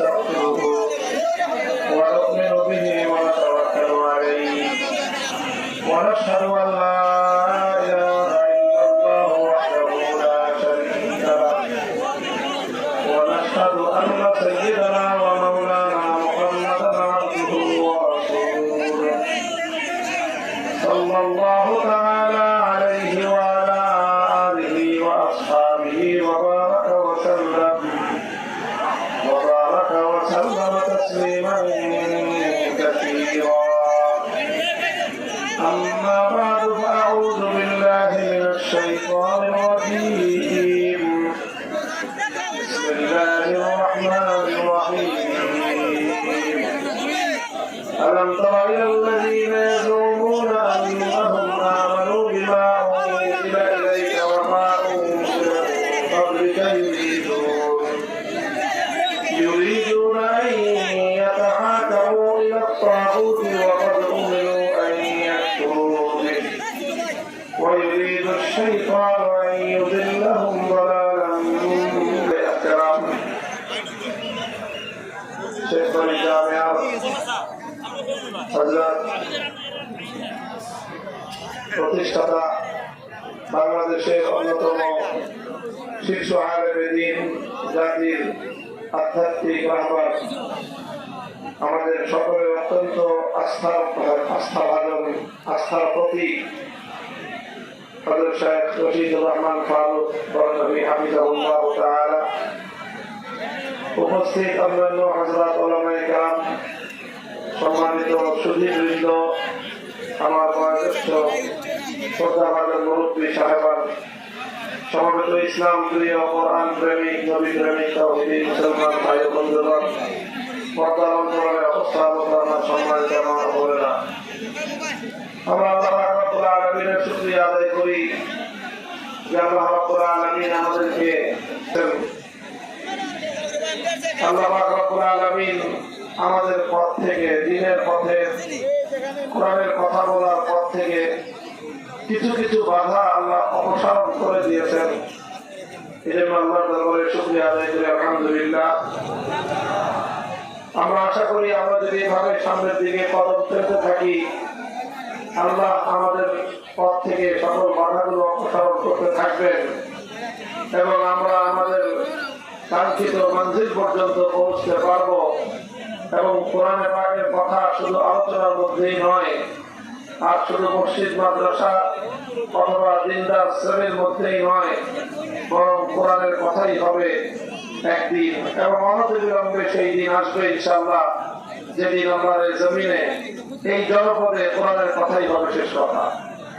نستغفره ونؤمن به ونتوكل عليه ونشهد أن لا إله إلا الله وحده لا شريك له ونشهد أن سيدنا ومولانا محمدا عبده ورسوله صلى الله تعالى عليه وعلى آله وأصحابه وبارك أما بعد فأعوذ بالله من الشيطان الرجيم. بسم الله الرحمن الرحيم. ألم تر إلى يضلهم ضلالا باحترام شيخ الجامعة হজরত প্রতিষ্ঠাতা বাংলাদেশের অন্যতম শীর্ষ আলেমে দিন জাতির আধ্যাত্মিক রাহবার আমাদের সকলের অত্যন্ত আস্থার আস্থা ভাজন আস্থার প্রতীক সাহেবান, সমবেত ইসলাম প্রিয় কোরআন প্রেমিক, নবী প্রেমিক, তৌহিদি মুসলমান ভাই বন্ধুগণ, পর্দার অন্তরে সম্মানিত আমার বোনেরা আমরা আল্লাহ রাব্বুল আলামিনের শুকরিয়া আদায় করি যে আমাদের পথ থেকে, দিনের পথে, কোরআনের কথা বলার পথ থেকে কিছু কিছু বাধা আল্লাহ অপসারণ করে দিয়েছেন। আলহামদুলিল্লাহ। আমরা আশা করি আমরা যদি এভাবে সামনের দিকে কদম থাকি, আল্লাহ আমাদের পথ থেকে সকল বাধাগুলো অপসারণ করতে থাকবেন। এবং আমরা আমাদের কাঙ্ক্ষিত মঞ্জিল পর্যন্ত পৌঁছতে পারব। এবং কোরআনে পাকের কথা শুধু আলোচনার মধ্যেই নয়, আর শুধু মসজিদ, মাদ্রাসা অথবা দিনদার শ্রেণির মধ্যেই নয়, বরং কোরআনের কথাই হবে একদিন। এবং অনতি বিলম্বে সেই দিন আসবে ইনশাআল্লাহ, যেদিন আমরা জমিনে এই জনপদে কোরআনের কথাই হবে শেষ কথা।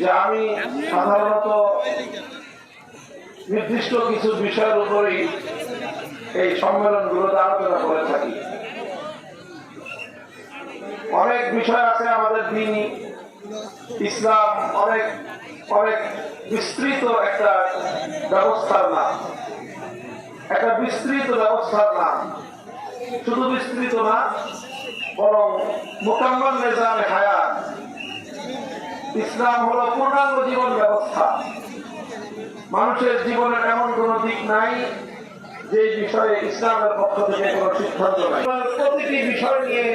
যে আমি সাধারণত নির্দিষ্ট কিছু বিষয়ের উপরেই এই সম্মেলনগুলোতে আলোচনা করে থাকি। অনেক বিষয় আছে আমাদের দিন, ইসলাম, অনেক অনেক বিস্তৃত একটা ব্যবস্থার নাম। একটা বিস্তৃত ব্যবস্থার নাম। শুধু বিস্তৃত না, বরং মোকাম্মল নিজামে হায়াত ইসলাম হলো পূর্ণাঙ্গ জীবন ব্যবস্থা। মানুষের জীবনের এমন কোন দিক নাই যে বিষয়ে ইসলামের পক্ষ থেকে কোন সিদ্ধান্ত নাই। প্রতিটি বিষয় নিয়ে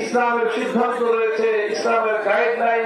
ইসলামের সিদ্ধান্ত রয়েছে, ইসলামের গাইডলাইন